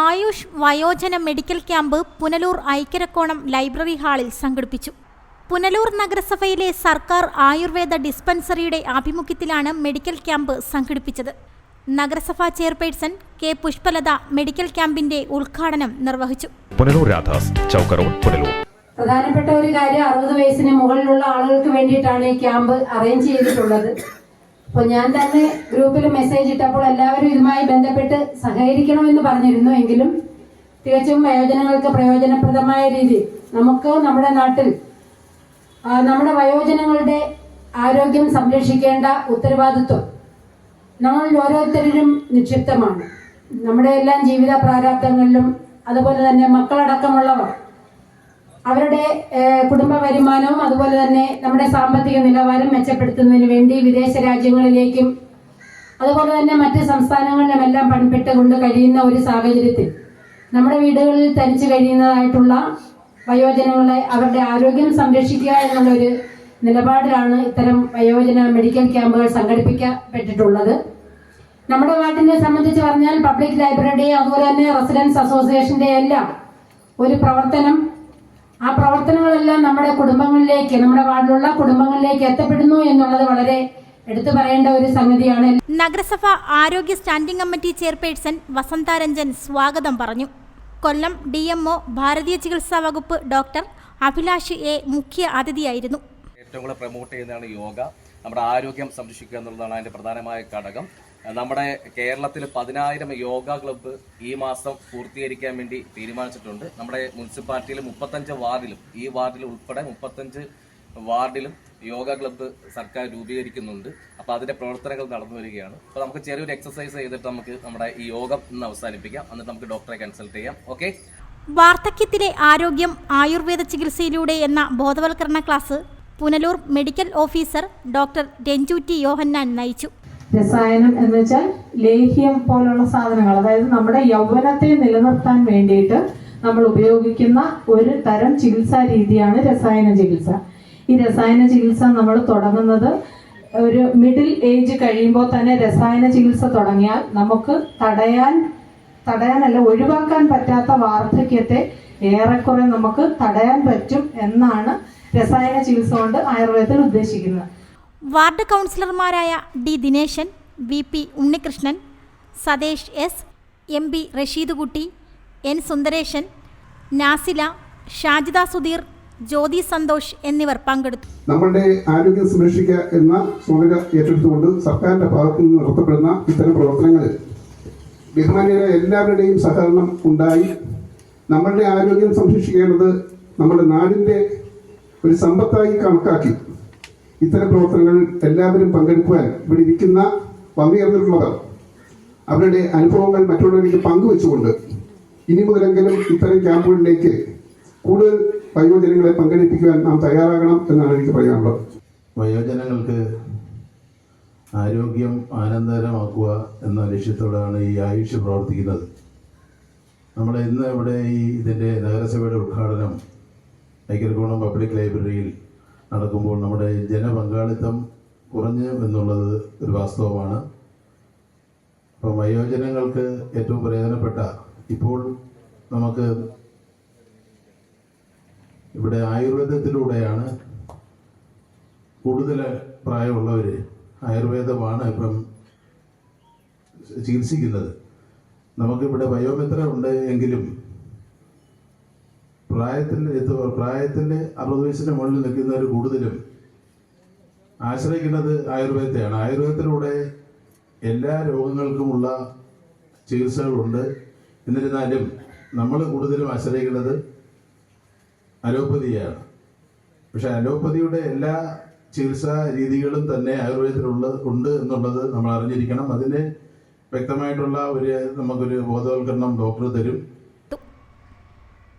ആയുഷ് വയോജന medical camp Punalur Aikyarakkonam library ഹാളിൽ സംഘടിപ്പിച്ചു. പുനലൂർ നഗരസഭയിലെ സർക്കാർ ആയുർവേദ ഡിസ്പെൻസറിയുടെ ആഭിമുഖ്യത്തിലാണ് മെഡിക്കൽ ക്യാമ്പ് സംഘടിപ്പിച്ചത്. നഗരസഭാ ചെയർപേഴ്സൺ കെ പുഷ്പലത മെഡിക്കൽ ക്യാമ്പിന്റെ ഉദ്ഘാടനം നിർവഹിച്ചു. പുനലൂർ രാധാസ് പുനലൂർ. പ്രധാനപ്പെട്ട ഒരു കാര്യം അറുപത് വയസ്സിന് മുകളിലുള്ള ആളുകൾക്ക് വേണ്ടിയിട്ടാണ് ഈ ക്യാമ്പ് അറേഞ്ച് ചെയ്തിട്ടുള്ളത്. അപ്പോൾ ഞാൻ തന്നെ ഗ്രൂപ്പിൽ മെസ്സേജ് ഇട്ടപ്പോൾ എല്ലാവരും ഇതുമായി ബന്ധപ്പെട്ട് സഹകരിക്കണമെന്ന് പറഞ്ഞിരുന്നു എങ്കിലും തികച്ചും വയോജനങ്ങൾക്ക് പ്രയോജനപ്രദമായ രീതിയിൽ നമുക്ക് നമ്മുടെ നാട്ടിൽ നമ്മുടെ വയോജനങ്ങളുടെ ആരോഗ്യം സംരക്ഷിക്കേണ്ട ഉത്തരവാദിത്വം നമ്മളിൽ ഓരോരുത്തരിലും നിക്ഷിപ്തമാണ്. നമ്മുടെ എല്ലാം ജീവിത പ്രാരാബ്ദങ്ങളിലും അതുപോലെ തന്നെ മക്കളടക്കമുള്ളവർ അവരുടെ കുടുംബ വരുമാനവും അതുപോലെ തന്നെ നമ്മുടെ സാമ്പത്തിക നിലവാരം മെച്ചപ്പെടുത്തുന്നതിന് വേണ്ടി വിദേശ രാജ്യങ്ങളിലേക്കും അതുപോലെ തന്നെ മറ്റ് സംസ്ഥാനങ്ങളിലുമെല്ലാം പണിപ്പെട്ടുകൊണ്ട് കഴിയുന്ന ഒരു സാഹചര്യത്തിൽ നമ്മുടെ വീടുകളിൽ തനിച്ച് കഴിയുന്നതായിട്ടുള്ള വയോജനങ്ങളെ അവരുടെ ആരോഗ്യം സംരക്ഷിക്കുക എന്നുള്ളൊരു നിലപാടിലാണ് ഇത്തരം വയോജന മെഡിക്കൽ ക്യാമ്പുകൾ സംഘടിപ്പിക്കപ്പെട്ടിട്ടുള്ളത്. നമ്മുടെ നാട്ടിനെ സംബന്ധിച്ച് പറഞ്ഞാൽ പബ്ലിക് ലൈബ്രറി അതുപോലെ തന്നെ റെസിഡൻസ് അസോസിയേഷന്റെ എല്ലാം ഒരു പ്രവർത്തനം കുടുംബങ്ങളിലേക്ക് നമ്മുടെ വാർഡിലുള്ള കുടുംബങ്ങളിലേക്ക് എത്തപ്പെടുന്നു എന്നുള്ളത് വളരെ എടുത്തു പറയേണ്ട ഒരു സംഗതിയാണ്. നഗരസഭ ആരോഗ്യ സ്റ്റാൻഡിംഗ് കമ്മിറ്റി ചെയർപേഴ്സൺ വസന്താരഞ്ജൻ സ്വാഗതം പറഞ്ഞു. കൊല്ലം ഡി എം ഒ ഭാരതീയ ചികിത്സാ വകുപ്പ് ഡോക്ടർ അഭിലാഷ് എ മുഖ്യ അതിഥിയായിരുന്നു. ഏറ്റവും കൂടുതൽ പ്രൊമോട്ട് ചെയ്യുന്നതാണ് യോഗ. നമ്മുടെ ആരോഗ്യം സംരക്ഷിക്കുക എന്നുള്ളതാണ് അതിന്റെ പ്രധാനമായ ഘടകം. നമ്മുടെ കേരളത്തിൽ പതിനായിരം യോഗ ക്ലബ്ബ് ഈ മാസം പൂർത്തീകരിക്കാൻ വേണ്ടി തീരുമാനിച്ചിട്ടുണ്ട്. നമ്മുടെ മുനിസിപ്പാലിറ്റിയിൽ മുപ്പത്തഞ്ച് വാർഡിലും ഈ വാർഡിൽ ഉൾപ്പെടെ മുപ്പത്തഞ്ച് വാർഡിലും യോഗ ക്ലബ്ബ് സർക്കാർ രൂപീകരിക്കുന്നുണ്ട്. അപ്പോൾ അതിന്റെ പ്രവർത്തനങ്ങൾ നടന്നു വരികയാണ്. അപ്പോൾ നമുക്ക് ചെറിയൊരു എക്സസൈസ് ചെയ്തിട്ട് നമുക്ക് നമ്മുടെ ഈ യോഗം ഇന്ന് അവസാനിപ്പിക്കാം. എന്നിട്ട് നമുക്ക് ഡോക്ടറെ കൺസൾട്ട് ചെയ്യാം. ഓക്കെ വാർദ്ധക്യത്തിലെ ആരോഗ്യം ആയുർവേദ ചികിത്സയിലൂടെ എന്ന ബോധവൽക്കരണ class Punalur medical officer doctor Ranju T Yohannan നയിച്ചു. രസായനം എന്ന് വെച്ചാൽ ലേഹ്യം പോലുള്ള സാധനങ്ങൾ അതായത് നമ്മുടെ യൗവനത്തെ നിലനിർത്താൻ വേണ്ടിയിട്ട് നമ്മൾ ഉപയോഗിക്കുന്ന ഒരു തരം ചികിത്സാ രീതിയാണ് രസായന ചികിത്സ. ഈ രസായന ചികിത്സ നമ്മൾ തുടങ്ങുന്നത് ഒരു മിഡിൽ ഏജ് കഴിയുമ്പോൾ തന്നെ രസായന ചികിത്സ തുടങ്ങിയാൽ നമുക്ക് തടയാൻ തടയാനല്ല ഒഴിവാക്കാൻ പറ്റാത്ത വാർദ്ധക്യത്തെ ഏറെക്കുറെ നമുക്ക് തടയാൻ പറ്റും എന്നാണ് രസായന ചികിത്സ കൊണ്ട് ആയുർവേദത്തിൽ ഉദ്ദേശിക്കുന്നത് വാർഡ് കൗൺസിലർമാരായ D Dineshan V P Unnikrishnan Sathesh S M B Rasheedkutty N Sundareshan Nasila Shajida Sudheer Jyothi Santhosh എന്നിവർ പങ്കെടുത്തു. നമ്മളുടെ ആരോഗ്യം സംരക്ഷിക്കുക എന്ന ചുമതല ഏറ്റെടുത്തുകൊണ്ട് സർക്കാരിന്റെ ഭാഗത്തു നിന്ന് നടത്തപ്പെടുന്ന ഇത്തരം പ്രവർത്തനങ്ങളിൽ ബഹുമാനിയായ എല്ലാവരുടെയും സഹകരണം ഉണ്ടായി. നമ്മളുടെ ആരോഗ്യം സംരക്ഷിക്കേണ്ടത് നമ്മുടെ നാടിന്റെ ഒരു സമ്പത്തായി കണക്കാക്കി. ഇത്തരം പ്രവർത്തനങ്ങൾ എല്ലാവരും പങ്കെടുക്കുവാൻ ഇവിടെ ഇരിക്കുന്ന വന്നുയർന്നിട്ടുള്ളവർ അവരുടെ അനുഭവങ്ങൾ മറ്റുള്ളവരിലേക്ക് പങ്കുവെച്ചുകൊണ്ട് ഇനി മുതലെങ്കിലും ഇത്തരം ക്യാമ്പുകളിലേക്ക് കൂടുതൽ വയോജനങ്ങളെ പങ്കെടുപ്പിക്കുവാൻ നാം തയ്യാറാകണം എന്നാണ് എനിക്ക് പറയാനുള്ളത്. വയോജനങ്ങൾക്ക് ആരോഗ്യം ആനന്ദകരമാക്കുക എന്ന ലക്ഷ്യത്തോടെയാണ് ഈ ആയുഷ് പ്രവർത്തിക്കുന്നത്. നമ്മൾ ഇന്ന് ഇവിടെ ഈ ഇതിന്റെ നഗരസഭയുടെ ഉദ്ഘാടനം ഐക്യർകോണം പബ്ലിക് ലൈബ്രറിയിൽ നടക്കുമ്പോൾ നമ്മുടെ ജനപങ്കാളിത്തം കുറഞ്ഞു എന്നുള്ളത് ഒരു വാസ്തവമാണ്. അപ്പം വയോജനങ്ങൾക്ക് ഏറ്റവും പ്രയോജനപ്പെട്ട ഇപ്പോൾ നമുക്ക് ഇവിടെ ആയുർവേദത്തിലൂടെയാണ് കൂടുതൽ പ്രായമുള്ളവർ ആയുർവേദമാണ് ഇപ്പം ചികിത്സിക്കുന്നത്. നമുക്കിവിടെ വയോമിത്ര ഉണ്ട് എങ്കിലും പ്രായത്തിൽ എത്തു പ്രായത്തിൽ അറുപത് വയസ്സിന് മുകളിൽ നിൽക്കുന്നവർ കൂടുതലും ആശ്രയിക്കുന്നത് ആയുർവേദത്തെയാണ്. ആയുർവേദത്തിലൂടെ എല്ലാ രോഗങ്ങൾക്കുമുള്ള ചികിത്സകളുണ്ട്. എന്നിരുന്നാലും നമ്മൾ കൂടുതലും ആശ്രയിക്കുന്നത് അലോപ്പതിയാണ് പക്ഷെ അലോപ്പതിയുടെ എല്ലാ ചികിത്സാ രീതികളും തന്നെ ആയുർവേദത്തിലുള്ള ഉണ്ട് എന്നുള്ളത് നമ്മൾ അറിഞ്ഞിരിക്കണം. അതിന് വ്യക്തമായിട്ടുള്ള ഒരു നമുക്കൊരു ബോധവൽക്കരണം ഡോക്ടർ തരും.